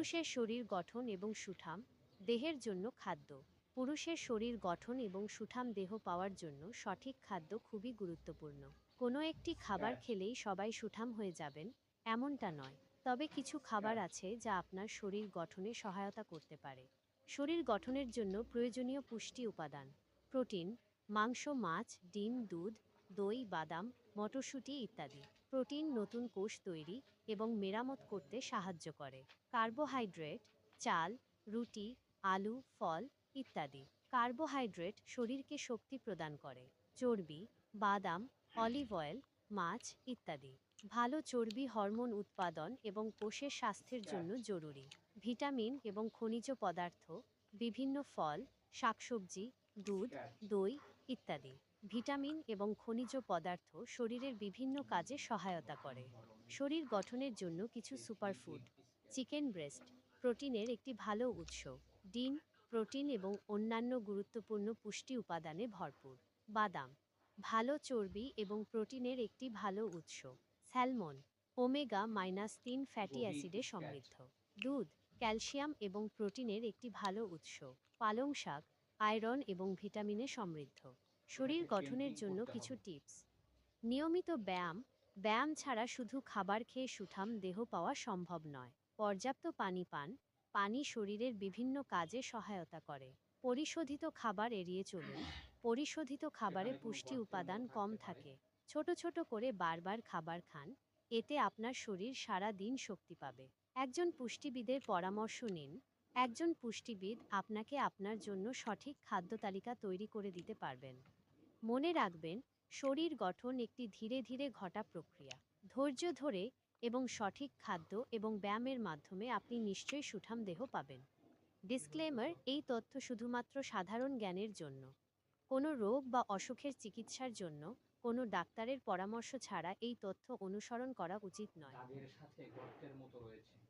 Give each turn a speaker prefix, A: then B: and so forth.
A: পুরুষের শরীর গঠন এবং সুঠাম দেহের জন্য খাদ্য। পুরুষের শরীর গঠন এবং সুঠাম দেহ পাওয়ার জন্য সঠিক খাদ্য খুবই গুরুত্বপূর্ণ। কোনো একটি খাবার খেলেই সবাই সুঠাম হয়ে যাবেন এমনটা নয়। তবে কিছু খাবার আছে যা আপনার শরীর গঠনে সহায়তা করতে পারে। শরীর গঠনের জন্য প্রয়োজনীয় পুষ্টি উপাদান প্রোটিন মাংস মাছ ডিম দুধ দই বাদাম মটরশুঁটি ইত্যাদি। প্রোটিন নতুন কোষ তৈরি এবং মেরামত করতে সাহায্য করে। কার্বোহাইড্রেট, চাল, রুটি, আলু, ফল ইত্যাদি। কার্বোহাইড্রেট শরীরকে শক্তি প্রদান করে। চর্বি, বাদাম, অলিভ অয়েল, মাছ ইত্যাদি। ভালো চর্বি হরমোন উৎপাদন এবং কোষের স্বাস্থ্যের জন্য জরুরি। ভিটামিন এবং খনিজ পদার্থ, বিভিন্ন ফল, শাকসবজি দুধ দই ইত্যাদি। ভিটামিন এবং খনিজ পদার্থ শরীরের বিভিন্ন কাজে সহায়তা করে। শরীর গঠনের জন্য কিছু সুপারফুড চিকেন ব্রেস্ট প্রোটিনের একটি ভালো উৎস। ডিম প্রোটিন এবং অন্যান্য গুরুত্বপূর্ণ পুষ্টি উপাদানে ভরপুর। বাদাম ভালো চর্বি এবং প্রোটিনের একটি ভালো উৎস। স্যালমন ওমেগা মাইনাস তিন ফ্যাটি অ্যাসিডে সমৃদ্ধ। দুধ ক্যালসিয়াম এবং প্রোটিনের একটি ভালো উৎস। পালং শাক আয়রন এবং ভিটামিনে সমৃদ্ধ। শরীর গঠনের জন্য কিছু টিপস। নিয়মিত ব্যায়াম ব্যায়াম ছাড়া শুধু খাবার খেয়ে সুঠাম দেহ পাওয়া সম্ভব নয়। পর্যাপ্ত পানি পান পানি শরীরের বিভিন্ন কাজে সহায়তা করে। পরিশোধিত খাবার এড়িয়ে চলুন। পরিশোধিত খাবারে পুষ্টি উপাদান কম থাকে। ছোট ছোট করে বারবার খাবার খান। এতে আপনার শরীর সারা দিন শক্তি পাবে। একজন পুষ্টিবিদের পরামর্শ নিন। একজন পুষ্টিবিদ আপনাকে আপনার জন্য সঠিক খাদ্য তালিকা তৈরি করে দিতে পারবেন। মনে রাখবেন, শরীর গঠন একটি ধীরে ধীরে ঘটা প্রক্রিয়া। ধৈর্য ধরে এবং সঠিক খাদ্য এবং ব্যায়ামের মাধ্যমে আপনি নিশ্চয়ই সুঠাম দেহ পাবেন। ডিসক্লেমার, এই তথ্য শুধুমাত্র সাধারণ জ্ঞানের জন্য। কোনো রোগ বা অসুখের চিকিৎসার জন্য কোনো ডাক্তারের পরামর্শ ছাড়া এই তথ্য অনুসরণ করা উচিত নয়।
B: সাথে গর্তের মতো রয়েছে।